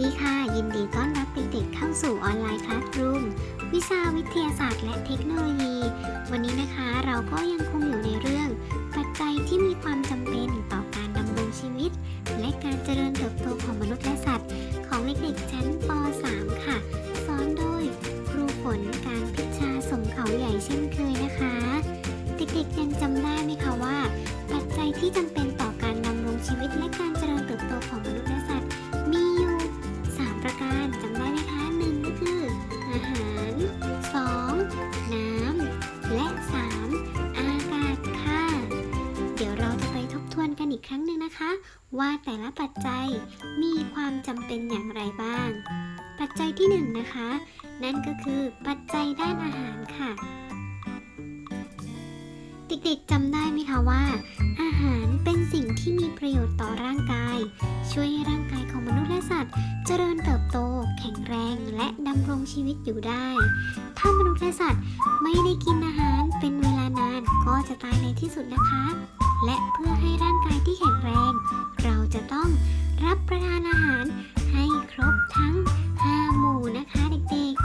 ดีค่ะ ยินดีต้อนรับเด็กๆเข้าสู่ออนไลน์คลาสรูมวิชาวิทยาศาสตร์และเทคโนโลยี วันนี้นะคะเราก็ยังคงอยู่ในเรื่อง ปัจจัยที่มีความจำเป็นต่อการดำรงชีวิต และการเจริญเติบโตของมนุษย์และสัตว์ ของเด็กๆชั้นป .3 ค่ะสอนโดยครูฝนการพิชาสมเขาใหญ่เช่นเคยนะคะ เด็กๆยังจำได้ไหมคะว่า ปัจจัยที่จำเป็น ว่าแต่ละปัจจัยมีความจำเป็นอย่างไรบ้าง ปัจจัยที่1นงนะคะ นั่นก็คือปัจจัยด้านอาหารค่ะ เด็กๆจำได้ไหมคะว่า อาหารเป็นสิ่งที่มีประโยชน์ต่อร่างกาย ช่วยให้ร่างกายของมนุษย์และสัตว์ เจริญเติบโต แข็งแรงและดำรงชีวิตอยู่ได้ ถ้ามนุษย์และสัตว์ไม่ได้กินอาหารเป็นเวลานานก็จะตายในที่สุดนะคะ และเพื่อให้ร่างกายที่แข็งแรง เราจะต้องรับประทานอาหารให้ครบทั้ง 5 หมู่นะคะเด็กๆ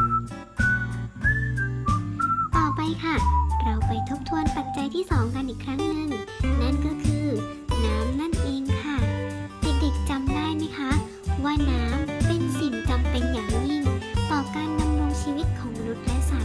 ต่อไปค่ะ เราไปทบทวนปัจจัยที่ 2 กันอีกครั้งหนึ่ง นั่นก็คือ น้ำนั่นเองค่ะ เด็กๆจำได้ไหมคะ ว่าน้ำเป็นสิ่งจำเป็นอย่างยิ่ง ต่อการดำรงชีวิตของมนุษย์และสัตว์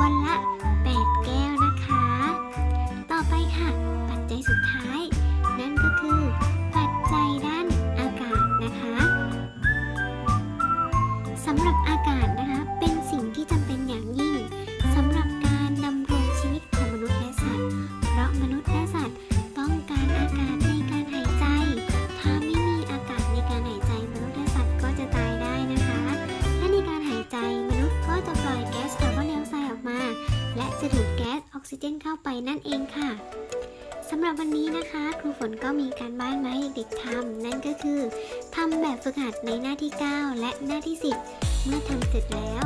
วันละ แก๊สออกซิเจนเข้าไปนั่นเองค่ะสำหรับวันนี้นะคะ ครูฝนก็มีการบ้านมาให้เด็กๆทำนั่นก็คือทำแบบฝึกหัดในหน้าที่ 9 และหน้าที่ 10 เมื่อทำเสร็จแล้ว